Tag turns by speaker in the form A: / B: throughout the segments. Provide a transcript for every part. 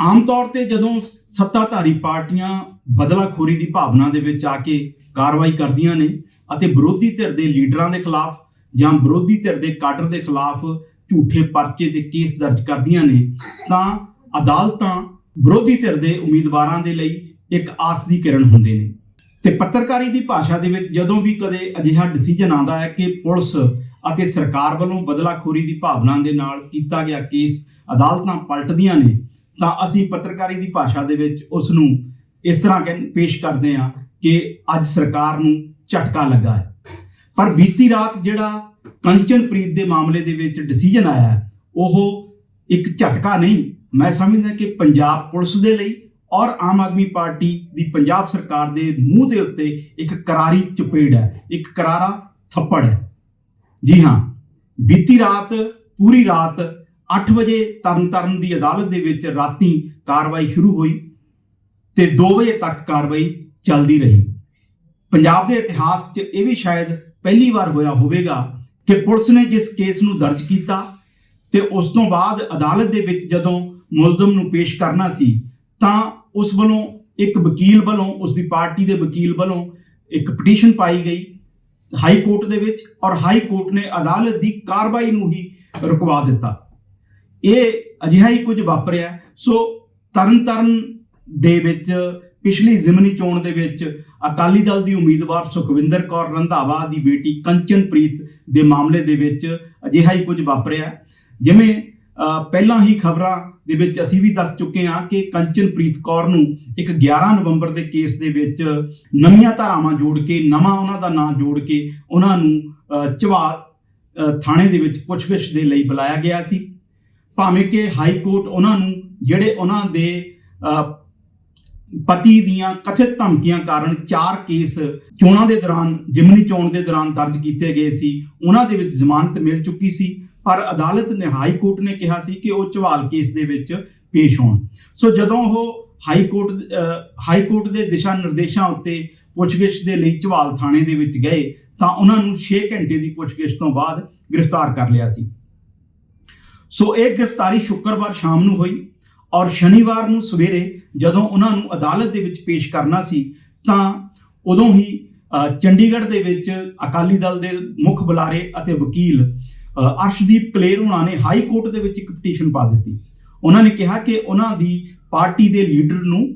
A: ਆਮ ਤੌਰ ਤੇ ਜਦੋਂ ਸੱਤਾਧਾਰੀ ਪਾਰਟੀਆਂ ਬਦਲਾਖੋਰੀ ਦੀ ਭਾਵਨਾ ਦੇ ਵਿੱਚ ਆ ਕੇ ਕਾਰਵਾਈ ਕਰਦੀਆਂ ਨੇ ਅਤੇ ਵਿਰੋਧੀ ਧਿਰ ਦੇ ਲੀਡਰਾਂ ਦੇ ਖਿਲਾਫ ਜਾਂ ਵਿਰੋਧੀ ਧਿਰ ਦੇ ਕਾਡਰ ਦੇ ਖਿਲਾਫ ਝੂਠੇ ਪਰਚੇ ਤੇ ਕੇਸ ਦਰਜ ਕਰਦੀਆਂ ਨੇ, ਤਾਂ ਅਦਾਲਤਾਂ ਵਿਰੋਧੀ ਧਿਰ ਦੇ ਉਮੀਦਵਾਰਾਂ ਦੇ ਲਈ ਇੱਕ ਆਸ ਦੀ ਕਿਰਨ ਹੁੰਦੇ ਨੇ। ਤੇ ਪੱਤਰਕਾਰੀ ਦੀ ਭਾਸ਼ਾ ਦੇ ਵਿੱਚ ਜਦੋਂ ਵੀ ਕਦੇ ਅਜਿਹਾ ਡਿਸੀਜਨ ਆਉਂਦਾ ਹੈ ਕਿ ਪੁਲਿਸ ਅਤੇ ਸਰਕਾਰ ਵੱਲੋਂ ਬਦਲਾਖੋਰੀ ਦੀ ਭਾਵਨਾ ਦੇ ਨਾਲ ਕੀਤਾ ਗਿਆ ਕੇਸ ਅਦਾਲਤਾਂ ਪਲਟਦੀਆਂ ਨੇ ਤਾਂ ਅਸੀਂ ਪੱਤਰਕਾਰੀ ਦੀ ਭਾਸ਼ਾ ਦੇ ਵਿੱਚ ਉਸ ਨੂੰ ਇਸ ਤਰ੍ਹਾਂ ਕਹਿ, ਪੇਸ਼ ਕਰਦੇ ਹਾਂ ਕਿ ਅੱਜ ਸਰਕਾਰ ਨੂੰ ਝਟਕਾ ਲੱਗਾ ਹੈ। ਪਰ ਬੀਤੀ ਰਾਤ ਜਿਹੜਾ ਕੰਚਨਪ੍ਰੀਤ ਦੇ ਮਾਮਲੇ ਦੇ ਵਿੱਚ ਡਿਸੀਜਨ ਆਇਆ, ਉਹ ਇੱਕ ਝਟਕਾ ਨਹੀਂ, ਮੈਂ ਸਮਝਦਾ ਕਿ ਪੰਜਾਬ ਪੁਲਿਸ ਦੇ ਲਈ ਔਰ ਆਮ ਆਦਮੀ ਪਾਰਟੀ ਦੀ ਪੰਜਾਬ ਸਰਕਾਰ ਦੇ ਮੂੰਹ ਦੇ ਉੱਤੇ ਇੱਕ ਕਰਾਰੀ ਚਪੇੜ ਹੈ, ਇੱਕ ਕਰਾਰਾ ਥੱਪੜ ਹੈ। ਜੀ ਹਾਂ, ਬੀਤੀ ਰਾਤ, ਪੂਰੀ ਰਾਤ 8 ਵਜੇ ਤਰਨਤਾਰਨ ਦੀ ਅਦਾਲਤ ਦੇ ਵਿੱਚ ਰਾਤੀ ਕਾਰਵਾਈ ਸ਼ੁਰੂ ਹੋਈ ਤੇ 2 ਵਜੇ ਤੱਕ ਕਾਰਵਾਈ ਚੱਲਦੀ ਰਹੀ। ਪੰਜਾਬ ਦੇ ਇਤਿਹਾਸ 'ਚ ਇਹ ਵੀ ਸ਼ਾਇਦ ਪਹਿਲੀ ਵਾਰ ਹੋਇਆ ਹੋਵੇਗਾ ਕਿ ਪੁਲਿਸ ਨੇ ਜਿਸ ਕੇਸ ਨੂੰ ਦਰਜ ਕੀਤਾ ਤੇ ਉਸ ਤੋਂ ਬਾਅਦ ਅਦਾਲਤ ਦੇ ਵਿੱਚ ਜਦੋਂ ਮੁਲਜ਼ਮ ਨੂੰ ਪੇਸ਼ ਕਰਨਾ ਸੀ, ਤਾਂ ਉਸ ਵੱਲੋਂ ਇੱਕ ਵਕੀਲ ਵੱਲੋਂ, ਉਸ ਦੀ ਪਾਰਟੀ ਦੇ ਵਕੀਲ ਵੱਲੋਂ ਇੱਕ ਪਟੀਸ਼ਨ ਪਾਈ ਗਈ ਹਾਈ ਕੋਰਟ ਦੇ ਵਿੱਚ ਔਰ ਹਾਈ ਕੋਰਟ ਨੇ ਅਦਾਲਤ ਦੀ ਕਾਰਵਾਈ ਨੂੰ ਹੀ ਰੁਕਵਾ ਦਿੱਤਾ। ਇਹ ਅਜਿਹਾ ਹੀ ਕੁਝ ਵਾਪਰਿਆ। ਸੋ ਤਰਨਤਾਰਨ ਦੇ ਵਿੱਚ ਪਿਛਲੀ ਜ਼ਿਮਨੀ ਚੋਣ ਦੇ ਵਿੱਚ ਅਕਾਲੀ ਦਲ ਦੀ ਉਮੀਦਵਾਰ ਸੁਖਵਿੰਦਰ ਕੌਰ ਰੰਧਾਵਾ ਦੀ ਬੇਟੀ ਕੰਚਨਪ੍ਰੀਤ ਦੇ ਮਾਮਲੇ ਦੇ ਵਿੱਚ ਅਜਿਹਾ ਹੀ ਕੁਝ ਵਾਪਰਿਆ। ਜਿਵੇਂ ਪਹਿਲਾਂ ਹੀ ਖਬਰਾਂ ਦੇ ਵਿੱਚ ਅਸੀਂ ਵੀ ਦੱਸ ਚੁੱਕੇ ਹਾਂ ਕਿ ਕੰਚਨਪ੍ਰੀਤ ਕੌਰ ਨੂੰ ਇੱਕ 11 ਨਵੰਬਰ ਦੇ ਕੇਸ ਦੇ ਵਿੱਚ ਨਵੀਆਂ ਧਾਰਾਵਾਂ ਜੋੜ ਕੇ ਨਵਾਂ ਉਹਨਾਂ ਦਾ ਨਾਂ ਜੋੜ ਕੇ ਉਹਨਾਂ ਨੂੰ ਅ, ਥਾਣੇ ਦੇ ਵਿੱਚ ਪੁੱਛਗਿੱਛ ਦੇ ਲਈ ਬੁਲਾਇਆ ਗਿਆ ਸੀ। ਭਾਵੇਂ ਕਿ ਹਾਈ ਕੋਰਟ ਉਹਨਾਂ ਨੂੰ, ਜਿਹੜੇ ਉਹਨਾਂ ਦੇ ਪਤੀ ਦੀਆਂ ਕਥਿਤ ਧਮਕੀਆਂ ਕਾਰਨ ਚਾਰ ਕੇਸ ਚੋਣਾਂ ਦੇ ਦੌਰਾਨ, ਜਿਮਨੀ ਚੋਣ ਦੇ ਦੌਰਾਨ ਦਰਜ ਕੀਤੇ ਗਏ ਸੀ, ਉਹਨਾਂ ਦੇ ਵਿੱਚ ਜ਼ਮਾਨਤ ਮਿਲ ਚੁੱਕੀ ਸੀ, ਪਰ ਅਦਾਲਤ ਨੇ ਹਾਈ ਕੋਰਟ ਨੇ ਕਿਹਾ ਸੀ ਕਿ ਉਹ ਚਵਾਲ ਕੇਸ ਦੇ ਵਿੱਚ ਪੇਸ਼ ਹੋਣ। ਸੋ ਜਦੋਂ ਉਹ ਹਾਈ ਕੋਰਟ ਹਾਈ ਕੋਰਟ ਦੇ ਦਿਸ਼ਾ ਨਿਰਦੇਸ਼ਾਂ ਉੱਤੇ ਪੁੱਛਗਿੱਛ ਦੇ ਲਈ ਚਵਾਲ ਥਾਣੇ ਦੇ ਵਿੱਚ ਗਏ, ਤਾਂ ਉਹਨਾਂ ਨੂੰ 6 ਘੰਟੇ ਦੀ ਪੁੱਛਗਿੱਛ ਤੋਂ ਬਾਅਦ ਗ੍ਰਿਫਤਾਰ ਕਰ ਲਿਆ ਸੀ। ਸੋ ਇਹ ਗ੍ਰਿਫਤਾਰੀ ਸ਼ੁੱਕਰਵਾਰ ਸ਼ਾਮ ਨੂੰ ਹੋਈ ਔਰ ਸ਼ਨੀਵਾਰ ਨੂੰ ਸਵੇਰੇ ਜਦੋਂ ਉਹਨਾਂ ਨੂੰ ਅਦਾਲਤ ਦੇ ਵਿੱਚ ਪੇਸ਼ ਕਰਨਾ ਸੀ, ਤਾਂ ਉਦੋਂ ਹੀ ਚੰਡੀਗੜ੍ਹ ਦੇ ਵਿੱਚ ਅਕਾਲੀ ਦਲ ਦੇ ਮੁੱਖ ਬੁਲਾਰੇ ਅਤੇ ਵਕੀਲ ਅਰਸ਼ਦੀਪ ਕਲੇਰ ਹੋਣਾ ਨੇ ਹਾਈ ਕੋਰਟ ਦੇ ਵਿੱਚ ਇੱਕ ਪਟੀਸ਼ਨ ਪਾ ਦਿੱਤੀ। ਉਹਨਾਂ ਨੇ ਕਿਹਾ ਕਿ ਉਹਨਾਂ ਦੀ ਪਾਰਟੀ ਦੇ ਲੀਡਰ ਨੂੰ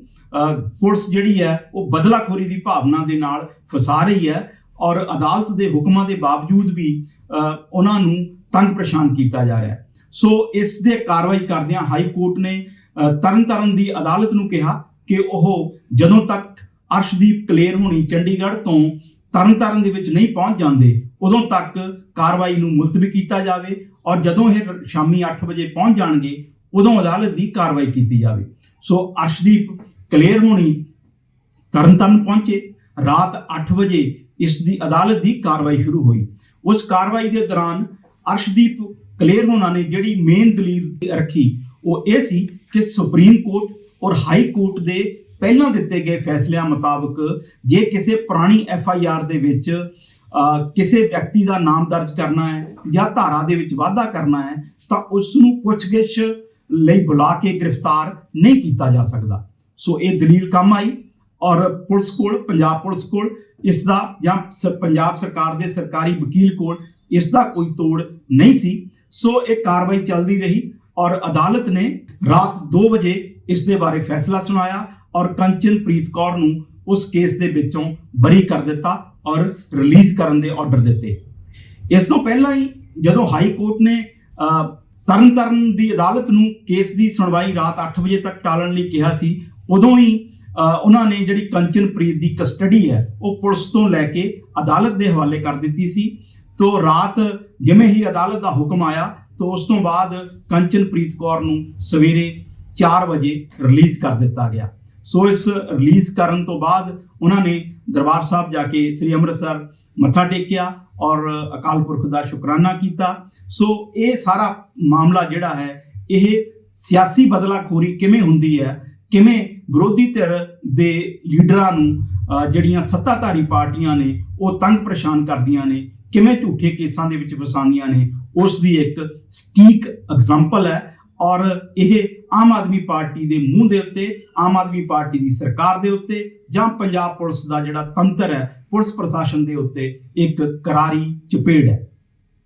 A: ਪੁਲਿਸ ਜਿਹੜੀ ਹੈ, ਉਹ ਬਦਲਾਖੋਰੀ ਦੀ ਭਾਵਨਾ ਦੇ ਨਾਲ ਫਸਾ ਰਹੀ ਹੈ ਔਰ ਅਦਾਲਤ ਦੇ ਹੁਕਮਾਂ ਦੇ ਬਾਵਜੂਦ ਵੀ ਉਹਨਾਂ ਨੂੰ ਤੰਗ ਪਰੇਸ਼ਾਨ ਕੀਤਾ ਜਾ ਰਿਹਾ ਹੈ। ਸੋ ਇਸ ਦੇ ਕਾਰਵਾਈ ਕਰਦਿਆਂ ਹਾਈ ਕੋਰਟ ਨੇ ਅ, ਤਰਨਤਾਰਨ ਦੀ ਅਦਾਲਤ ਨੂੰ ਕਿਹਾ ਕਿ ਉਹ ਜਦੋਂ ਤੱਕ ਅਰਸ਼ਦੀਪ ਕਲੇਰ ਹੋਣੀ ਚੰਡੀਗੜ੍ਹ ਤੋਂ ਤਰਨਤਾਰਨ ਦੇ ਵਿੱਚ ਨਹੀਂ ਪਹੁੰਚ ਜਾਂਦੇ ਉਦੋਂ ਤੱਕ ਕਾਰਵਾਈ ਨੂੰ ਮੁਲਤਵੀ ਕੀਤਾ ਜਾਵੇ ਔਰ ਜਦੋਂ ਇਹ ਸ਼ਾਮੀ 8 ਵਜੇ ਪਹੁੰਚ ਜਾਣਗੇ ਉਦੋਂ ਅਦਾਲਤ ਦੀ ਕਾਰਵਾਈ ਕੀਤੀ ਜਾਵੇ। ਸੋ ਅਰਸ਼ਦੀਪ ਕਲੇਰ ਹੋਣੀ ਤਰਨਤਾਰਨ ਪਹੁੰਚੇ ਰਾਤ 8 ਵਜੇ ਇਸ ਦੀ ਅਦਾਲਤ ਦੀ ਕਾਰਵਾਈ ਸ਼ੁਰੂ ਹੋਈ। ਉਸ ਕਾਰਵਾਈ ਦੇ ਦੌਰਾਨ ਅਰਸ਼ਦੀਪ ਕਲੀਅਰ ਹੋਣਾ ਨੇ ਜਿਹੜੀ ਮੇਨ ਦਲੀਲ ਰੱਖੀ, ਉਹ ਇਹ ਸੀ ਕਿ ਸੁਪਰੀਮ ਕੋਰਟ ਔਰ ਹਾਈ ਕੋਰਟ ਦੇ ਪਹਿਲਾਂ ਦਿੱਤੇ ਗਏ ਫੈਸਲਿਆਂ ਮੁਤਾਬਕ ਜੇ ਕਿਸੇ ਪੁਰਾਣੀ ਐਫ ਆਈ ਆਰ ਦੇ ਵਿੱਚ ਕਿਸੇ ਵਿਅਕਤੀ ਦਾ ਨਾਮ ਦਰਜ ਕਰਨਾ ਹੈ ਜਾਂ ਧਾਰਾ ਦੇ ਵਿੱਚ ਵਾਧਾ ਕਰਨਾ ਹੈ, ਤਾਂ ਉਸ ਨੂੰ ਪੁੱਛਗਿੱਛ ਲਈ ਬੁਲਾ ਕੇ ਗ੍ਰਿਫਤਾਰ ਨਹੀਂ ਕੀਤਾ ਜਾ ਸਕਦਾ। ਸੋ ਇਹ ਦਲੀਲ ਕੰਮ ਆਈ ਔਰ ਪੁਲਿਸ ਕੋਲ, ਪੰਜਾਬ ਪੁਲਿਸ ਕੋਲ, ਇਸ ਦਾ ਜਾਂ ਪੰਜਾਬ ਸਰਕਾਰ ਦੇ ਸਰਕਾਰੀ ਵਕੀਲ ਕੋਲ ਇਸ ਦਾ ਕੋਈ ਤੋੜ ਨਹੀਂ ਸੀ। ਸੋ ਇਹ ਕਾਰਵਾਈ ਚੱਲਦੀ ਰਹੀ ਔਰ ਅਦਾਲਤ ਨੇ ਰਾਤ 2 ਵਜੇ ਇਸ ਦੇ ਬਾਰੇ ਫੈਸਲਾ ਸੁਣਾਇਆ ਔਰ ਕੰਚਨਪ੍ਰੀਤ ਕੌਰ ਨੂੰ ਉਸ ਕੇਸ ਦੇ ਵਿੱਚੋਂ ਬਰੀ ਕਰ ਦਿੱਤਾ ਔਰ ਰਿਲੀਜ਼ ਕਰਨ ਦੇ ਆਰਡਰ ਦਿੱਤੇ। ਇਸ ਤੋਂ ਪਹਿਲਾਂ ਹੀ ਜਦੋਂ ਹਾਈ ਕੋਰਟ ਨੇ ਅ, ਤਰਨਤਾਰਨ ਦੀ ਅਦਾਲਤ ਨੂੰ ਕੇਸ ਦੀ ਸੁਣਵਾਈ ਰਾਤ 8 ਵਜੇ ਤੱਕ ਟਾਲਣ ਲਈ ਕਿਹਾ ਸੀ ਉਦੋਂ ਹੀ ਉਹਨਾਂ ਨੇ ਜਿਹੜੀ ਕੰਚਨਪ੍ਰੀਤ ਦੀ ਕਸਟਡੀ ਹੈ ਉਹ ਪੁਲਿਸ ਤੋਂ ਲੈ ਕੇ ਅਦਾਲਤ ਦੇ ਹਵਾਲੇ ਕਰ ਦਿੱਤੀ ਸੀ। ਤੋਂ ਰਾਤ ਜਿਵੇਂ ਹੀ ਅਦਾਲਤ ਦਾ ਹੁਕਮ ਆਇਆ, ਤੋਂ ਉਸ ਤੋਂ ਬਾਅਦ ਕੰਚਨਪ੍ਰੀਤ ਕੌਰ ਨੂੰ ਸਵੇਰੇ 4 ਵਜੇ ਰਿਲੀਜ਼ ਕਰ ਦਿੱਤਾ ਗਿਆ। ਸੋ ਇਸ ਰਿਲੀਜ਼ ਕਰਨ ਤੋਂ ਬਾਅਦ ਉਹਨਾਂ ਨੇ ਦਰਬਾਰ ਸਾਹਿਬ ਜਾ ਕੇ ਸ੍ਰੀ ਅੰਮ੍ਰਿਤਸਰ ਮੱਥਾ ਟੇਕਿਆ ਔਰ ਅਕਾਲ ਪੁਰਖ ਦਾ ਸ਼ੁਕਰਾਨਾ ਕੀਤਾ। ਸੋ ਇਹ ਸਾਰਾ ਮਾਮਲਾ ਜਿਹੜਾ ਹੈ, ਇਹ ਸਿਆਸੀ ਬਦਲਾਖੋਰੀ ਕਿਵੇਂ ਹੁੰਦੀ ਹੈ, ਕਿਵੇਂ ਵਿਰੋਧੀ ਧਿਰ ਦੇ ਲੀਡਰਾਂ ਨੂੰ ਜਿਹੜੀਆਂ ਸੱਤਾਧਾਰੀ ਪਾਰਟੀਆਂ ਨੇ, ਉਹ ਤੰਗ ਪਰੇਸ਼ਾਨ ਕਰਦੀਆਂ ਨੇ ਕਿਵੇਂ ਝੂਠੇ ਕੇਸਾਂ ਦੇ ਵਿੱਚ ਫਸਾਉਂਦੀਆਂ ਨੇ, ਉਸ ਦੀ ਇੱਕ ਸਟੀਕ ਐਗਜ਼ਾਮਪਲ ਹੈ ਔਰ ਇਹ ਆਮ ਆਦਮੀ ਪਾਰਟੀ ਦੇ ਮੂੰਹ ਦੇ ਉੱਤੇ, ਆਮ ਆਦਮੀ ਪਾਰਟੀ ਦੀ ਸਰਕਾਰ ਦੇ ਉੱਤੇ ਜਾਂ ਪੰਜਾਬ ਪੁਲਿਸ ਦਾ ਜਿਹੜਾ ਤੰਤਰ ਹੈ, ਪੁਲਿਸ ਪ੍ਰਸ਼ਾਸਨ ਦੇ ਉੱਤੇ ਇੱਕ ਕਰਾਰੀ ਚਪੇੜ ਹੈ।